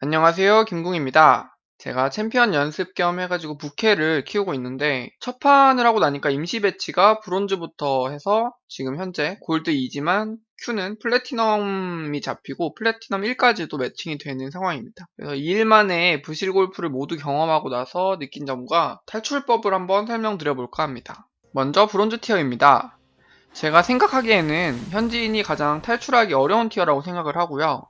안녕하세요. 김궁입니다. 제가 챔피언 연습 겸 해가지고 부캐를 키우고 있는데 첫 판을 하고 나니까 임시 배치가 브론즈부터 해서 지금 현재 골드 2지만 Q는 플래티넘이 잡히고 플래티넘 1까지도 매칭이 되는 상황입니다. 그래서 2일 만에 부실 골프를 모두 경험하고 나서 느낀 점과 탈출법을 한번 설명드려 볼까 합니다. 먼저 브론즈 티어입니다. 제가 생각하기에는 현지인이 가장 탈출하기 어려운 티어라고 생각을 하고요.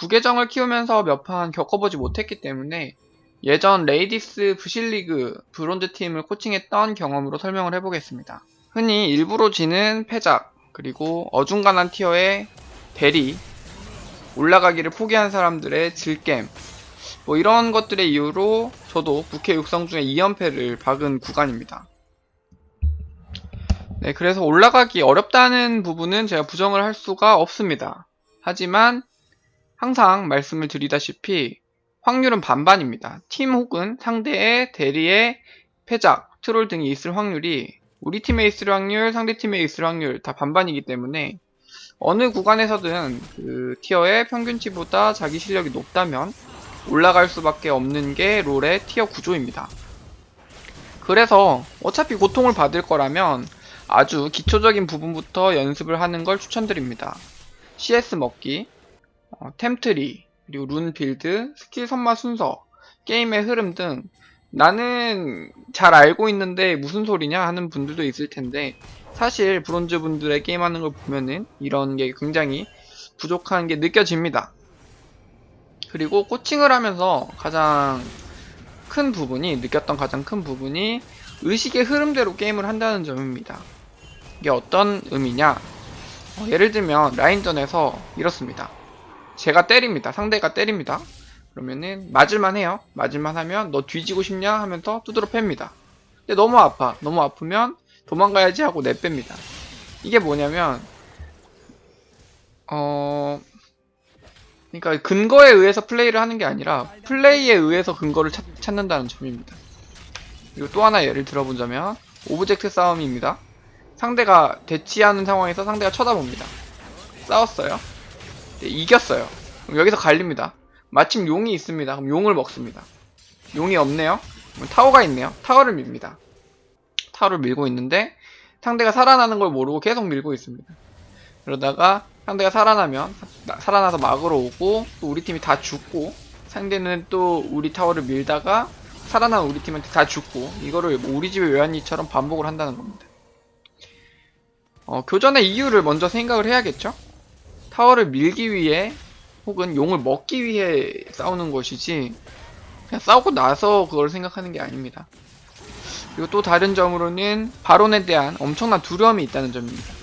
부계정을 키우면서 몇 판 겪어보지 못했기 때문에 예전 레이디스 부실리그 브론즈 팀을 코칭했던 경험으로 설명을 해보겠습니다. 흔히 일부러 지는 패작, 그리고 어중간한 티어의 대리, 올라가기를 포기한 사람들의 질겜, 뭐 이런 것들의 이유로 저도 부캐 육성 중에 2연패를 박은 구간입니다. 네, 그래서 올라가기 어렵다는 부분은 제가 부정을 할 수가 없습니다. 하지만 항상 말씀을 드리다시피 확률은 반반입니다. 팀 혹은 상대의 대리의 패작, 트롤 등이 있을 확률이 우리 팀에 있을 확률, 상대 팀에 있을 확률 다 반반이기 때문에 어느 구간에서든 그 티어의 평균치보다 자기 실력이 높다면 올라갈 수밖에 없는 게 롤의 티어 구조입니다. 그래서 어차피 고통을 받을 거라면 아주 기초적인 부분부터 연습을 하는 걸 추천드립니다. CS 먹기, 어, 템트리, 그리고 룬 빌드, 스킬 선마 순서, 게임의 흐름 등 나는 잘 알고 있는데 무슨 소리냐 하는 분들도 있을 텐데 사실 브론즈 분들의 게임하는 걸 보면은 이런 게 굉장히 부족한 게 느껴집니다. 그리고 코칭을 하면서 가장 큰 부분이 느꼈던 가장 큰 부분이 의식의 흐름대로 게임을 한다는 점입니다. 이게 어떤 의미냐? 어, 예를 들면 라인전에서 이렇습니다. 제가 때립니다. 상대가 때립니다. 그러면은 맞을만 해요. 맞을만 하면 너 뒤지고 싶냐 하면서 두드러 팹니다. 근데 너무 아파. 너무 아프면 도망가야지 하고 내뺍니다. 이게 뭐냐면 어 그러니까 근거에 의해서 플레이를 하는 게 아니라 플레이에 의해서 근거를 찾, 찾는다는 점입니다. 그리고 또 하나 예를 들어보자면 오브젝트 싸움입니다. 상대가 대치하는 상황에서 상대가 쳐다봅니다. 싸웠어요. 네, 이겼어요. 그럼 여기서 갈립니다. 마침 용이 있습니다. 그럼 용을 먹습니다. 용이 없네요. 타워가 있네요. 타워를 밉니다. 타워를 밀고 있는데 상대가 살아나는 걸 모르고 계속 밀고 있습니다. 그러다가 상대가 살아나면 나- 살아나서 막으러 오고 또 우리 팀이 다 죽고 상대는 또 우리 타워를 밀다가 살아난 우리 팀한테 다 죽고 이거를 뭐 우리 집의 외환리처럼 반복을 한다는 겁니다. 어, 교전의 이유를 먼저 생각을 해야겠죠? 타워를 밀기 위해 혹은 용을 먹기 위해 싸우는 것이지 그냥 싸우고 나서 그걸 생각하는 게 아닙니다. 그리고 또 다른 점으로는 바론에 대한 엄청난 두려움이 있다는 점입니다.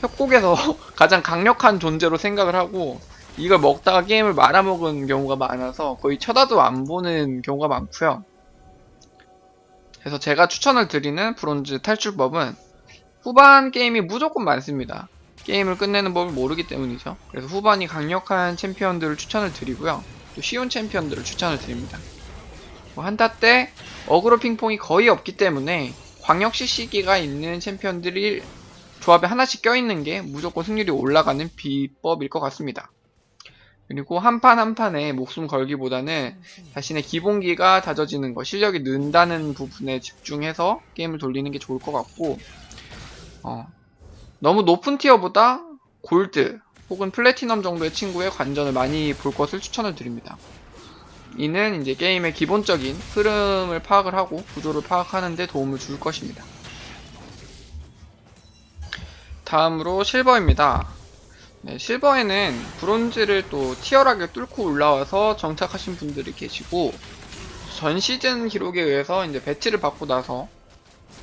협곡에서 가장 강력한 존재로 생각을 하고 이걸 먹다가 게임을 말아먹은 경우가 많아서 거의 쳐다도 안 보는 경우가 많고요. 그래서 제가 추천을 드리는 브론즈 탈출법은 후반 게임이 무조건 많습니다. 게임을 끝내는 법을 모르기 때문이죠. 그래서 후반이 강력한 챔피언들을 추천을 드리고요. 또 쉬운 챔피언들을 추천을 드립니다. 뭐 한타 때 어그로 핑퐁이 거의 없기 때문에 광역 CC기가 있는 챔피언들이 조합에 하나씩 껴있는 게 무조건 승률이 올라가는 비법일 것 같습니다. 그리고 한 판 한 판에 목숨 걸기보다는 자신의 기본기가 다져지는 것, 실력이 는다는 부분에 집중해서 게임을 돌리는 게 좋을 것 같고, 어, 너무 높은 티어보다 골드 혹은 플래티넘 정도의 친구의 관전을 많이 볼 것을 추천을 드립니다. 이는 이제 게임의 기본적인 흐름을 파악을 하고 구조를 파악하는 데 도움을 줄 것입니다. 다음으로 실버입니다. 네, 실버에는 브론즈를 또 티어하게 뚫고 올라와서 정착하신 분들이 계시고 전 시즌 기록에 의해서 이제 배치를 받고 나서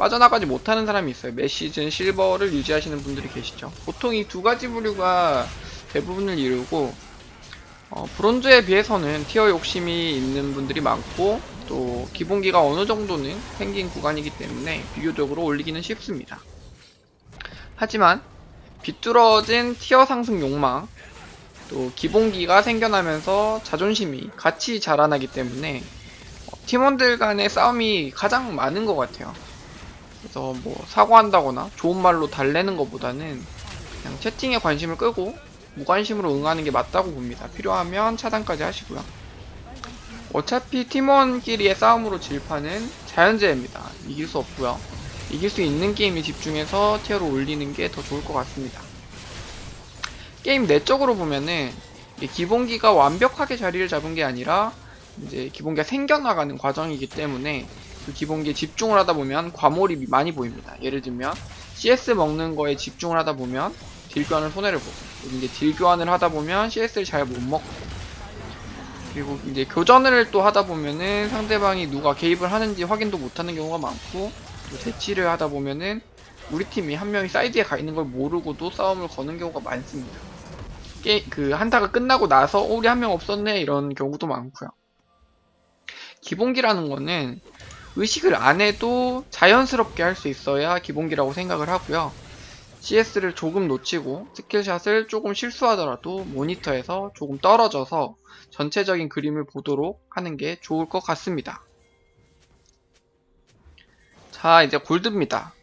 빠져나가지 못하는 사람이 있어요. 매 시즌 실버를 유지하시는 분들이 계시죠. 보통 이 두 가지 부류가 대부분을 이루고 어, 브론즈에 비해서는 티어 욕심이 있는 분들이 많고 또 기본기가 어느 정도는 생긴 구간이기 때문에 비교적으로 올리기는 쉽습니다. 하지만 비뚤어진 티어 상승 욕망 또 기본기가 생겨나면서 자존심이 같이 자라나기 때문에 어, 팀원들 간의 싸움이 가장 많은 것 같아요. 그래서 뭐 사과한다거나 좋은 말로 달래는 것보다는 그냥 채팅에 관심을 끄고 무관심으로 응하는 게 맞다고 봅니다. 필요하면 차단까지 하시고요. 어차피 팀원끼리의 싸움으로 질 판은 자연재해입니다. 이길 수 없고요. 이길 수 있는 게임에 집중해서 티어를 올리는 게 더 좋을 것 같습니다. 게임 내적으로 보면은 이 기본기가 완벽하게 자리를 잡은 게 아니라 이제 기본기가 생겨나가는 과정이기 때문에 그 기본기에 집중을 하다 보면 과몰입이 많이 보입니다. 예를 들면 CS 먹는 거에 집중을 하다 보면 딜 교환을 손해를 보고 이제 딜 교환을 하다 보면 CS를 잘 못 먹고 그리고 이제 교전을 또 하다 보면은 상대방이 누가 개입을 하는지 확인도 못하는 경우가 많고 또 대치를 하다 보면은 우리 팀이 한 명이 사이드에 가 있는 걸 모르고도 싸움을 거는 경우가 많습니다. 게, 그 한타가 끝나고 나서 어, 우리 한 명 없었네 이런 경우도 많고요. 기본기라는 거는 의식을 안 해도 자연스럽게 할 수 있어야 기본기라고 생각을 하고요. CS를 조금 놓치고 스킬샷을 조금 실수하더라도 모니터에서 조금 떨어져서 전체적인 그림을 보도록 하는 게 좋을 것 같습니다. 자, 이제 골드입니다.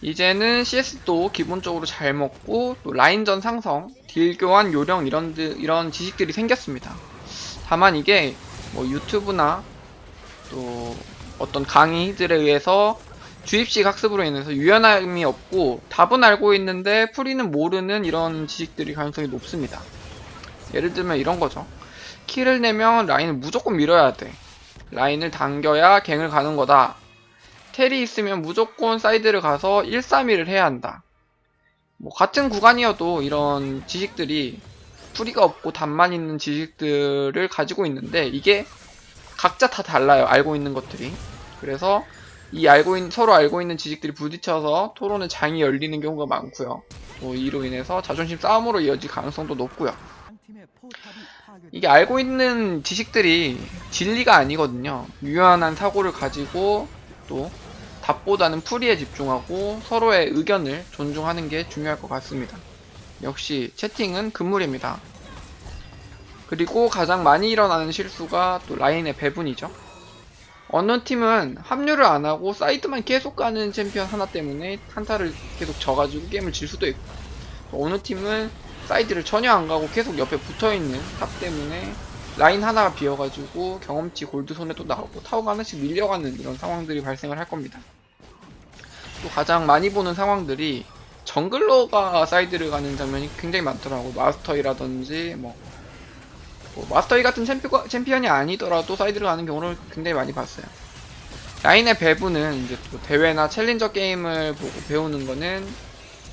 이제는 CS도 기본적으로 잘 먹고 또 라인전 상성, 딜 교환 요령 이런 드- 이런 지식들이 생겼습니다. 다만 이게 뭐 유튜브나 또 어떤 강의들에 의해서 주입식 학습으로 인해서 유연함이 없고 답은 알고 있는데 풀이는 모르는 이런 지식들이 가능성이 높습니다. 예를 들면 이런 거죠. 키를 내면 라인을 무조건 밀어야 돼. 라인을 당겨야 갱을 가는 거다. 텔이 있으면 무조건 사이드를 가서 1, 3, 1을 해야 한다. 뭐 같은 구간이어도 이런 지식들이 풀이가 없고 답만 있는 지식들을 가지고 있는데 이게 각자 다 달라요. 알고 있는 것들이. 그래서 이 알고 있, 서로 알고 있는 지식들이 부딪혀서 토론의 장이 열리는 경우가 많고요. 뭐 이로 인해서 자존심 싸움으로 이어질 가능성도 높고요. 이게 알고 있는 지식들이 진리가 아니거든요. 유연한 사고를 가지고 또 답보다는 풀이에 집중하고 서로의 의견을 존중하는 게 중요할 것 같습니다. 역시 채팅은 금물입니다. 그리고 가장 많이 일어나는 실수가 또 라인의 배분이죠. 어느 팀은 합류를 안 하고 사이드만 계속 가는 챔피언 하나 때문에 한타를 계속 져가지고 게임을 질 수도 있고 또 어느 팀은 사이드를 전혀 안 가고 계속 옆에 붙어 있는 탑 때문에 라인 하나가 비어가지고 경험치 골드 손에도 나오고 타워가 하나씩 밀려가는 이런 상황들이 발생을 할 겁니다. 또 가장 많이 보는 상황들이 정글러가 사이드를 가는 장면이 굉장히 많더라고 마스터이라든지 뭐, 뭐 마스터이 같은 챔피가, 챔피언 이 아니더라도 사이드를 가는 경우를 굉장히 많이 봤어요. 라인의 배분은 이제 또 대회나 챌린저 게임을 보고 배우는 거는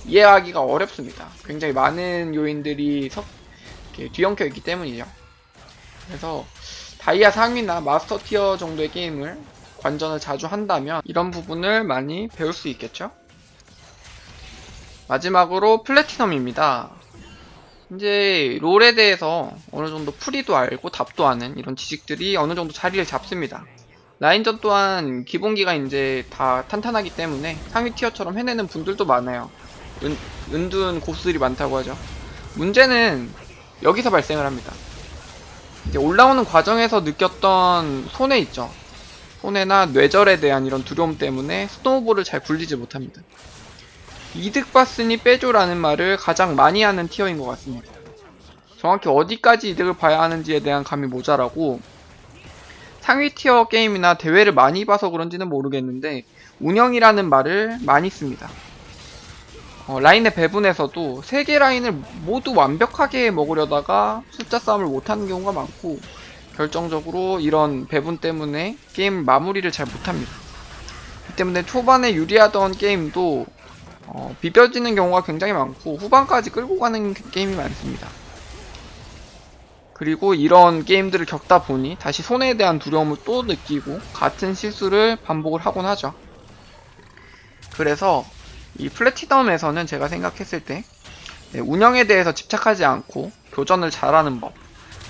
이해하기가 어렵습니다. 굉장히 많은 요인들이 섞, 뒤엉켜 있기 때문이죠. 그래서 다이아 상위나 마스터 티어 정도의 게임을 관전을 자주 한다면 이런 부분을 많이 배울 수 있겠죠? 마지막으로 플래티넘입니다. 이제 롤에 대해서 어느 정도 풀이도 알고 답도 아는 이런 지식들이 어느 정도 자리를 잡습니다. 라인전 또한 기본기가 이제 다 탄탄하기 때문에 상위 티어처럼 해내는 분들도 많아요. 은, 은둔 고수들이 많다고 하죠. 문제는 여기서 발생을 합니다. 이제 올라오는 과정에서 느꼈던 손해 있죠. 손해나 뇌절에 대한 이런 두려움 때문에 스노우볼을 잘 굴리지 못합니다. 이득 봤으니 빼줘라는 말을 가장 많이 하는 티어인 것 같습니다. 정확히 어디까지 이득을 봐야 하는지에 대한 감이 모자라고 상위 티어 게임이나 대회를 많이 봐서 그런지는 모르겠는데 운영이라는 말을 많이 씁니다. 어, 라인의 배분에서도 세개 라인을 모두 완벽하게 먹으려다가 숫자 싸움을 못하는 경우가 많고 결정적으로 이런 배분 때문에 게임 마무리를 잘 못합니다. 이 때문에 초반에 유리하던 게임도 어, 비벼지는 경우가 굉장히 많고 후반까지 끌고 가는 게임이 많습니다. 그리고 이런 게임들을 겪다 보니 다시 손해에 대한 두려움을 또 느끼고 같은 실수를 반복을 하곤 하죠. 그래서 이 플래티넘에서는 제가 생각했을 때 네, 운영에 대해서 집착하지 않고 교전을 잘하는 법,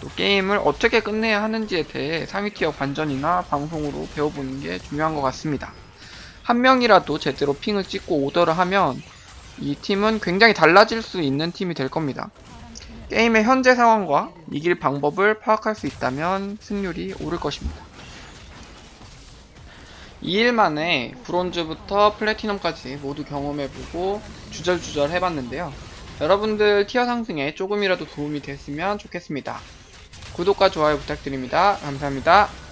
또 게임을 어떻게 끝내야 하는지에 대해 상위 티어 관전이나 방송으로 배워보는 게 중요한 것 같습니다. 한 명이라도 제대로 핑을 찍고 오더를 하면 이 팀은 굉장히 달라질 수 있는 팀이 될 겁니다. 게임의 현재 상황과 이길 방법을 파악할 수 있다면 승률이 오를 것입니다. 2일 만에 브론즈부터 플래티넘까지 모두 경험해보고 주절주절 해봤는데요. 여러분들 티어 상승에 조금이라도 도움이 됐으면 좋겠습니다. 구독과 좋아요 부탁드립니다. 감사합니다.